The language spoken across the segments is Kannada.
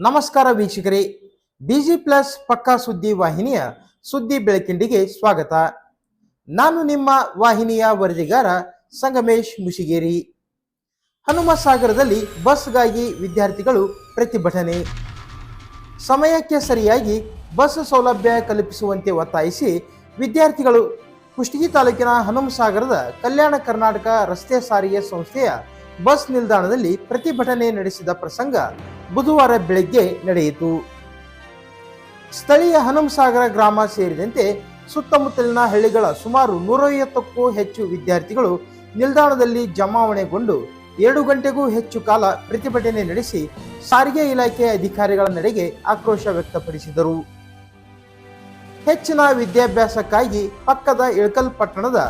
ನಮಸ್ಕಾರ ವೀಕ್ಷಕರೇ ಬಿಜಿ ಪ್ಲಸ್ ಪಕ್ಕಾ ಸುದ್ದಿ ವಾಹಿನಿಯ ಸುದ್ದಿ ಬೆಳಕಿಂಡಿಗೆ ಸ್ವಾಗತ. ನಾನು ನಿಮ್ಮ ವಾಹಿನಿಯ ವರದಿಗಾರ ಸಂಗಮೇಶ್ ಮುಶಿಗೇರಿ ಹನುಮಸಾಗರದಲ್ಲಿ ಬಸ್ಗಾಗಿ ವಿದ್ಯಾರ್ಥಿಗಳು ಪ್ರತಿಭಟನೆ. ಸಮಯಕ್ಕೆ ಸರಿಯಾಗಿ ಬಸ್ ಸೌಲಭ್ಯ ಕಲ್ಪಿಸುವಂತೆ ಒತ್ತಾಯಿಸಿ ವಿದ್ಯಾರ್ಥಿಗಳು ಕುಷ್ಟಗಿ ತಾಲೂಕಿನ ಹನುಮಸಾಗರದ ಕಲ್ಯಾಣ ಕರ್ನಾಟಕ ರಸ್ತೆ ಸಾರಿಗೆ ಸಂಸ್ಥೆಯ ಬಸ್ ನಿಲ್ದಾಣದಲ್ಲಿ ಪ್ರತಿಭಟನೆ ನಡೆಸಿದ ಪ್ರಸಂಗ ಬುಧವಾರ ಬೆಳಗ್ಗೆ ನಡೆಯಿತು. ಸ್ಥಳೀಯ ಹನುಮಸಾಗರ ಗ್ರಾಮ ಸೇರಿದಂತೆ ಸುತ್ತಮುತ್ತಲಿನ ಹಳ್ಳಿಗಳ ಸುಮಾರು ನೂರೈವತ್ತಕ್ಕೂ ಹೆಚ್ಚು ವಿದ್ಯಾರ್ಥಿಗಳು ನಿಲ್ದಾಣದಲ್ಲಿ ಜಮಾವಣೆಗೊಂಡು ಎರಡು ಗಂಟೆಗೂ ಹೆಚ್ಚು ಕಾಲ ಪ್ರತಿಭಟನೆ ನಡೆಸಿ ಸಾರಿಗೆ ಇಲಾಖೆ ಅಧಿಕಾರಿಗಳ ನಡೆಗೆ ಆಕ್ರೋಶ ವ್ಯಕ್ತಪಡಿಸಿದರು. ಹೆಚ್ಚಿನ ವಿದ್ಯಾಭ್ಯಾಸಕ್ಕಾಗಿ ಪಕ್ಕದ ಇಳಕಲ್ ಪಟ್ಟಣದ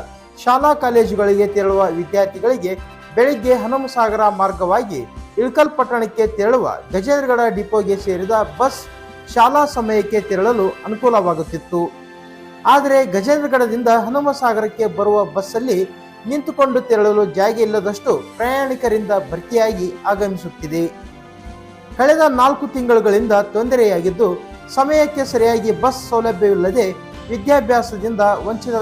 ಶಾಲಾ ಕಾಲೇಜುಗಳಿಗೆ ತೆರಳುವ ವಿದ್ಯಾರ್ಥಿಗಳಿಗೆ ಬೆಳಿಗ್ಗೆ ಹನುಮಸಾಗರ ಮಾರ್ಗವಾಗಿ ಇಳಕಲ್ ಪಟ್ಟಣಕ್ಕೆ ತೆರಳುವ ಗಜೇಂದ್ರಗಡ ಡಿಪೋಗೆ ಸೇರಿದ ಬಸ್ ಶಾಲಾ ಸಮಯಕ್ಕೆ ತೆರಳಲು ಅನುಕೂಲವಾಗುತ್ತಿತ್ತು. ಆದರೆ ಗಜೇಂದ್ರಗಡದಿಂದ ಹನುಮಸಾಗರಕ್ಕೆ ಬರುವ ಬಸ್ಸಲ್ಲಿ ನಿಂತುಕೊಂಡು ತೆರಳಲು ಜಾಗ ಇಲ್ಲದಷ್ಟು ಪ್ರಯಾಣಿಕರಿಂದ ಭರ್ತಿಯಾಗಿ ಆಗಮಿಸುತ್ತಿದೆ. ಕಳೆದ ನಾಲ್ಕು ತಿಂಗಳುಗಳಿಂದ ತೊಂದರೆಯಾಗಿದ್ದು, ಸಮಯಕ್ಕೆ ಸರಿಯಾಗಿ ಬಸ್ ಸೌಲಭ್ಯವಿಲ್ಲದೆ ವಿದ್ಯಾಭ್ಯಾಸದಿಂದ ವಂಚಿತ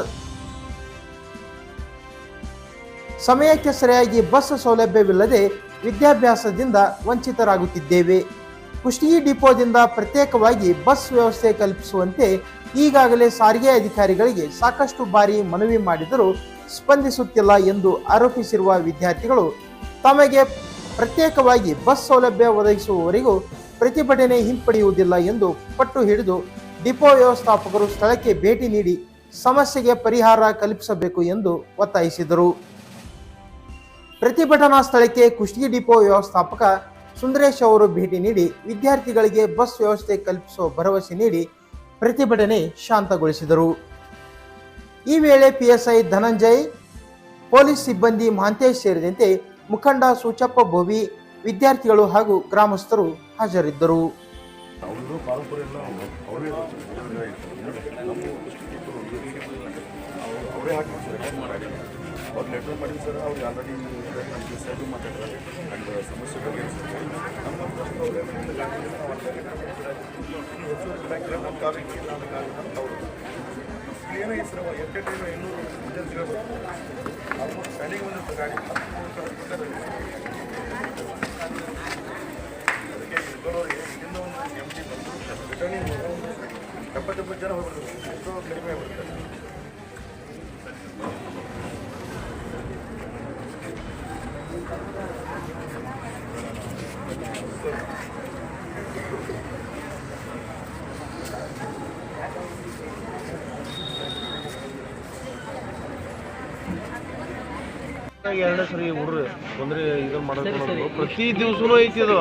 ಸಮಯಕ್ಕೆ ಸರಿಯಾಗಿ ಬಸ್ ಸೌಲಭ್ಯವಿಲ್ಲದೆ ವಿದ್ಯಾಭ್ಯಾಸದಿಂದ ವಂಚಿತರಾಗುತ್ತಿದ್ದೇವೆ. ಕುಷ್ಟಗಿ ಡಿಪೋದಿಂದ ಪ್ರತ್ಯೇಕವಾಗಿ ಬಸ್ ವ್ಯವಸ್ಥೆ ಕಲ್ಪಿಸುವಂತೆ ಈಗಾಗಲೇ ಸಾರಿಗೆ ಅಧಿಕಾರಿಗಳಿಗೆ ಸಾಕಷ್ಟು ಬಾರಿ ಮನವಿ ಮಾಡಿದರೂ ಸ್ಪಂದಿಸುತ್ತಿಲ್ಲ ಎಂದು ಆರೋಪಿಸಿರುವ ವಿದ್ಯಾರ್ಥಿಗಳು ತಮಗೆ ಪ್ರತ್ಯೇಕವಾಗಿ ಬಸ್ ಸೌಲಭ್ಯ ಒದಗಿಸುವವರೆಗೂ ಪ್ರತಿಭಟನೆ ಹಿಂಪಡೆಯುವುದಿಲ್ಲ ಎಂದು ಪಟ್ಟು ಹಿಡಿದು ಡಿಪೋ ವ್ಯವಸ್ಥಾಪಕರು ಸ್ಥಳಕ್ಕೆ ಭೇಟಿ ನೀಡಿ ಸಮಸ್ಯೆಗೆ ಪರಿಹಾರ ಕಲ್ಪಿಸಬೇಕು ಎಂದು ಒತ್ತಾಯಿಸಿದರು. ಪ್ರತಿಭಟನಾ ಸ್ಥಳಕ್ಕೆ ಕುಷ್ಟಗಿ ಡಿಪೋ ವ್ಯವಸ್ಥಾಪಕ ಸುಂದರೇಶ್ ಅವರು ಭೇಟಿ ನೀಡಿ ವಿದ್ಯಾರ್ಥಿಗಳಿಗೆ ಬಸ್ ವ್ಯವಸ್ಥೆ ಕಲ್ಪಿಸುವ ಭರವಸೆ ನೀಡಿ ಪ್ರತಿಭಟನೆ ಶಾಂತಗೊಳಿಸಿದರು. ಈ ವೇಳೆ ಪಿಎಸ್ಐ ಧನಂಜಯ್, ಪೊಲೀಸ್ ಸಿಬ್ಬಂದಿ ಮಹಾಂತೇಶ್ ಸೇರಿದಂತೆ ಮುಖಂಡ ಸೂಚಪ್ಪ ಭೋವಿ, ವಿದ್ಯಾರ್ಥಿಗಳು ಹಾಗೂ ಗ್ರಾಮಸ್ಥರು ಹಾಜರಿದ್ದರು. ಅವರು ನಮ್ಮ ಲೆಟರ್ ಮಾಡಿದ್ರು ಸರ್, ಅವ್ರು ಆಲ್ರೆಡಿ ನಮ್ಮ ಡಿ ಸಿ ಮಾತಾಡ್ತಾರೆ ಆ್ಯಂಡ್ ಸಮಸ್ಯೆ ಬಗ್ಗೆ ನಮ್ಮ ಪ್ರಶ್ನೆ ಅವರೇ ಅಂತ ಕಾಲೇಜ್ ಅವರು ಏನಾಗಿದೆ ಸರ್ ಎಪ್ಪತ್ತು ಇನ್ನೂರು ವಿದ್ಯಾರ್ಥಿಗಳು ಆಲ್ಮೋಸ್ಟ್ ಸ್ಟ್ಯಾಂಡಿಂಗ್ ಬಂದಿತ್ತು ಗಾಡಿ ಅದಕ್ಕೆ ಇಬ್ಬರವರಿಗೆ ಇಲ್ಲಿಂದ ಒಂದು ಎಂ ಟಿ ಬಂದು ರಿಟರ್ನಿಂಗ್ ಎಪ್ಪತ್ತೆಂಬತ್ತು ಜನ ಹೋಗ್ಬಿಡ್ತಾರೆ ಎಷ್ಟೋ ಕಡಿಮೆ ಆಗ್ಬಿಡ್ತಾರೆ ಎರಡನೇ ಸರಿ ಹುಡ್ರಿ. ತೊಂದ್ರೆ ಇದನ್ನ ಮಾಡೋದು ಪ್ರತಿ ದಿವಸನೂ ಐತಿ ಅದು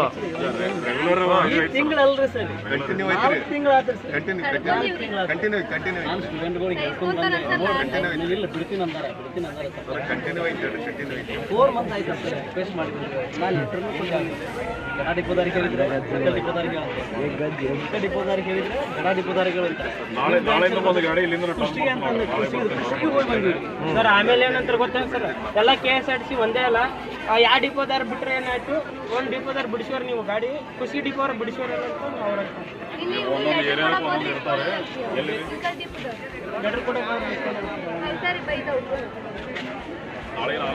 ತಿಂಗಳಲ್ರಿ ಸರ್. ಕಂಟಿನ್ಯೂ ನಾಲ್ಕು ಐತ್ರಿ. ತಿಂಗಳು ಆತ್ರಿ sir? Continue continue continue continue ನಾನು ಸ್ಟೂಡೆಂಟ್ಗಳಿಗೆ ಹೇಳ್ಕೊಂಡು ಬಂದೆ. ನೀವು ಇಲ್ಲ ಬಿಡ್ತೀನಿ ಅಂದಾರ ಬಿಡ್ತೀನಿ ಅಂದಾರ ಸರ್ ಕಂಟಿನ್ಯೂ ಐತೆ ಕಂಟಿನ್ಯೂ ಐತೆ ಫೋರ್ ಮಂತ್ ಆಯ್ತು ಸರ್? ರಿಕ್ವೆಸ್ಟ್ ಮಾಡಿದ್ರು ನಾನು ಲೆಟರ್ನು ಕೊಟ್ಟಿದ್ದೆ ಗಡ ಡಿಪೋದಾರಿಗೆ ಹೇಳಿದ್ರೆ ಗಡ ಡಿಪೋದಾರಿಗೆ ಗಡ ಡಿಪೋದಾರಿಗೆ ಹೇಳಿದ್ರೆ ಗಡ ಡಿಪೋದಾರಿಗೆ ಅಂತ. ನಾಳೆ ನಾಳೆಯಿಂದ ಒಂದು ಗಾಡಿ ಇಲ್ಲಿಂದ ಕುಷ್ಟಿಗೆ ಅಂತ ಅಂದ್ರು. ಕುಷ್ಟಿಗೆ ಕುಷ್ಟಿಗೆ ಹೋಗಿ ಬಂದ್ವಿ ಸರ್ ಆಮೇಲೆ ಏನಂತಾರೆ ಗೊತ್ತಾ ಸರ್? ಎಲ್ಲ K S R T C ಒಂದೇ ಅಲ್ಲ. ಯಾವ ಡಿಪೋದಾರ ಬಿಟ್ರೆ ಏನಾಯ್ತು? ಒಂದು ಡಿಪೋದಾರ ಬಿಡಿಸೋರು ನೀವು ಗಾಡಿ ಖುಷಿ ಡಿಪೋರ್ ಬಿಡಿಸೋರು ಅಂತ